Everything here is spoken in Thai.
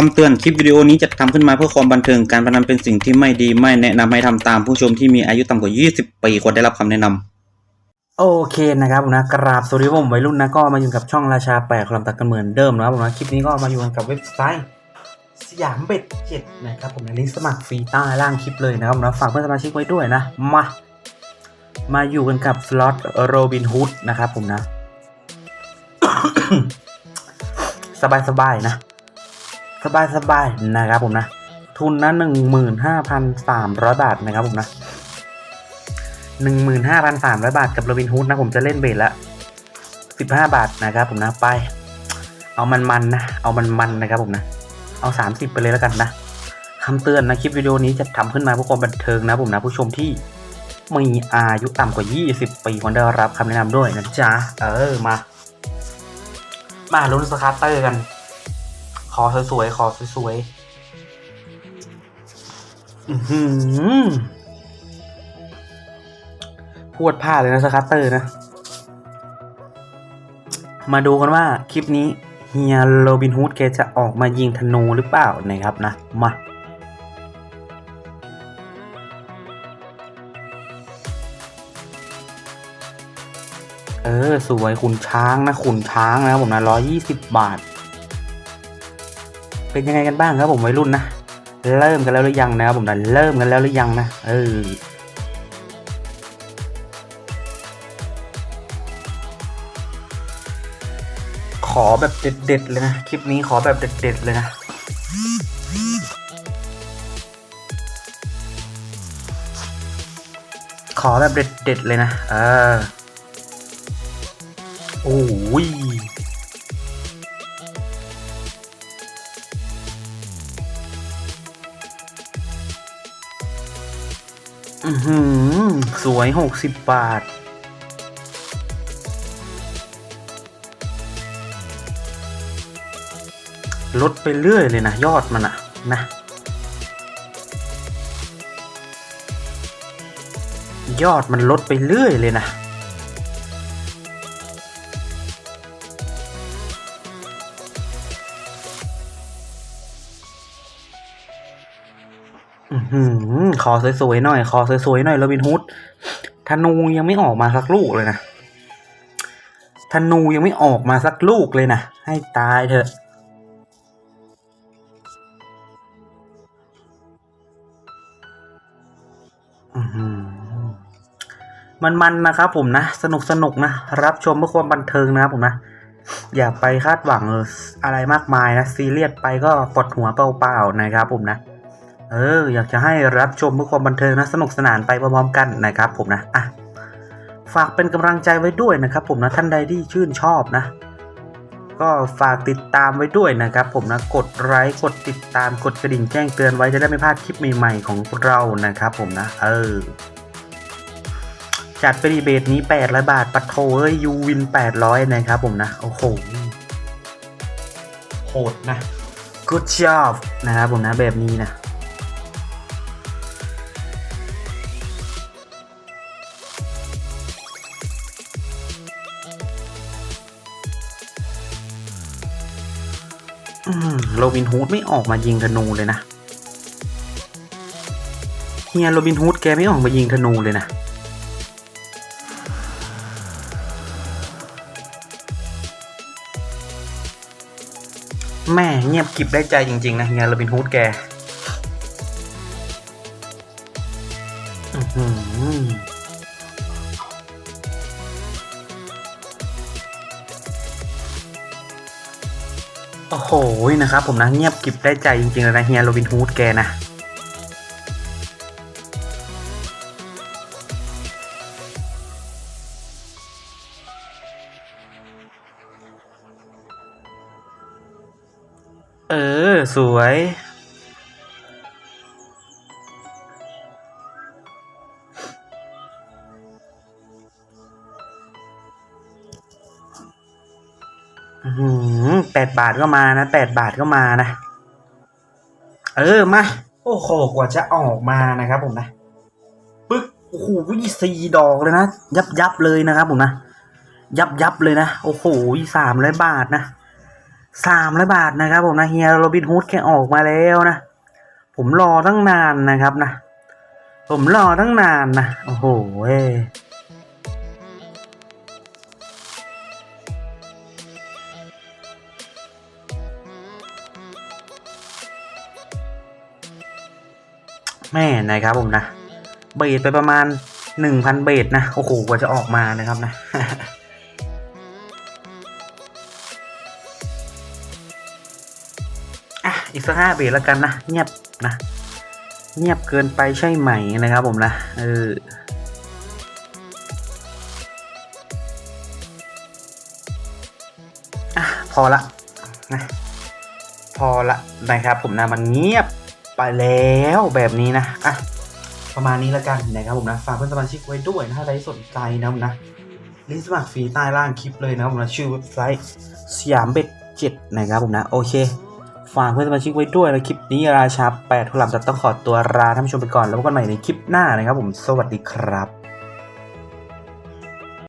คำเตือนคลิปวิดีโอนี้จะทำขึ้นมาเพื่อความบันเทิงการพนันเป็นสิ่งที่ไม่ดีไม่แนะนำให้ทำตามผู้ชมที่มีอายุต่ำกว่า 20 ปีควรได้รับคำแนะนำโอเคนะครับผมนะกราบสวัสดีผมวัยรุ่นนะก็มาอยู่กับช่องราชาแปลกลำตักกันเหมือนเดิมนะครับผมนะคลิปนี้ก็มาอยู่กันกับเว็บไซต์สยามเบ็ดเจ็ดนะครับผมในลิงก์สมัครฟรีใต้ล่างคลิปเลยนะครับผมนะฝากเพื่อนสมาชิกไว้ด้วยนะมามาอยู่กันกับสล็อตโรบินฮูดนะครับผมนะ สบายสบายๆนะ สบายสบายๆนะครับผมนะ ทุนนะหนึ่งหมื่นห้าพันสามร้อยบาทนะครับผมนะหนึ่งหมื่นห้าพันสามร้อยบาทกับโรบินฮูดนะผมจะเล่นเบสละสิบห้าบาทนะครับผมนะไป เอามันมันนะ เอามันมันๆนะครับผมนะ เอาสามสิบไปเลยแล้วกันนะคำเตือนนะคลิปวิดีโอนี้จะทำขึ้นมาเพื่อความบันเทิงนะผมนะผู้ชมที่มีอายุต่ำกว่า 20 ปีควรได้รับคำแนะนำด้วยนะจ๊ะ เออ มา มาลุ้นสคาร์เตอร์กัน อสวยๆขอสวยๆอือหือพูดพลาดเลยนะสคัตเตอร์นะ มาดูกันว่าคลิปนี้เฮียโรบินฮูดแกจะออกมายิงธนูหรือเปล่านะครับนะ มาเออ สวยขุนช้างนะขุนช้างนะผมนะร้อยี่สิบบาท เป็นยังไงกันบ้างครับผมวัยรุ่นนะ เริ่มกันแล้วหรือยังนะครับผมนะเริ่มกันแล้วหรือยังนะ เออขอแบบเด็ดๆเลยนะ คลิปนี้ขอแบบเด็ดๆเลยนะ ขอแบบเด็ดๆเลยนะ เออ โอ้ย อือหือ สวยหกสิบบาท ลดไปเรื่อยเลยนะ ยอดมันอะนะยอดมันลดไปเรื่อยเลยนะ ขอสวยๆหน่อย ขอสวยๆหน่อยโรบินฮูดธนูยังไม่ออกมาสักลูกเลยนะธนูยังไม่ออกมาสักลูกเลยนะ ให้ตายเถอะมันมันๆนะครับผมนะ สนุกสนุกนะ รับชมเพื่อความบันเทิงนะครับผมนะ อย่าไปคาดหวังอะไรมากมายนะ ซีเรียสไปก็ปวดหัวเปล่าๆนะครับผมนะ เออ อยากจะให้รับชมเพื่อความบันเทิงนะ สนุกสนานไปพร้อมๆกันนะครับผมนะอะฝากเป็นกำลังใจไว้ด้วยนะครับ ผมนะท่านใดที่ชื่นชอบนะ ก็ฝากติดตามไว้ด้วยนะครับ ผมนะกดไลค์กดติดตามกดกระดิ่งแจ้งเตือนไว้จะได้ไม่พลาดคลิปใหม่ๆของเรานะครับ ผมนะ เออจัดไปดีเบตนี้800บาทปัดโทเอ้ยยูวิน800นะครับผมนะโอ้โหโหดนะ good job นะครับผมนะแบบนี้นะ โรบินฮูดไม่ออกมายิงธนูเลยนะเฮียโรบินฮูดแกไม่ออกมายิงธนูเลยนะแม่เงียบกิบได้ใจจริงๆนะเฮียโรบินฮูดแก โอ้โหนะครับผมนะเงียบกิบได้ใจจริงๆเลยนะเฮียโรบินฮูดแกนะเออ สวย แปดบาทก็มานะแปดบาทก็มานะ เออมา โอ้โหกว่าจะออกมานะครับผมนะปึ๊กโอ้โหสี่ดอกเลยนะ ยับยับเลยนะครับผมนะ ยับยับเลยนะ โอ้โหสามร้อยบาทนะสามร้อยบาทนะครับผมนะเฮียโรบินฮูดแค่ออกมาแล้วนะ ผมรอตั้งนานนะครับนะ ผมรอตั้งนานนะ โอ้โห แม่นะครับผมนะ เบสไปประมาณหนึ่งพันเบสนะ โอ้โหกว่าจะออกมานะครับนะอะอีกสักห้าเบรแล้วกันนะ เงียบนะ เงียบเกินไปใช่ไหมนะครับผมนะ เอออะพอละนะพอละนะครับผมนะมันเงียบ ไปแล้วแบบนี้นะอะประมาณนี้แล้วกันนะครับผมนะฝากเพื่อนสมาชิกไว้ด้วยนะถ้าใครสนใจนะผมนะลิงก์สมัครฟรีใต้ล่างคลิปเลยนะครับผมนะชื่อเว็บไซต์สยามเบ็ดเจ็ดนะครับผมนะโอเคฝากเพื่อนสมาชิกไว้ด้วยนะคลิปนี้ราชาแปดทุลัมจะต้องขอตัวลาท่านผู้ชมไปก่อนแล้วพบกันใหม่ในคลิปหน้านะครับผมสวัสดีครับ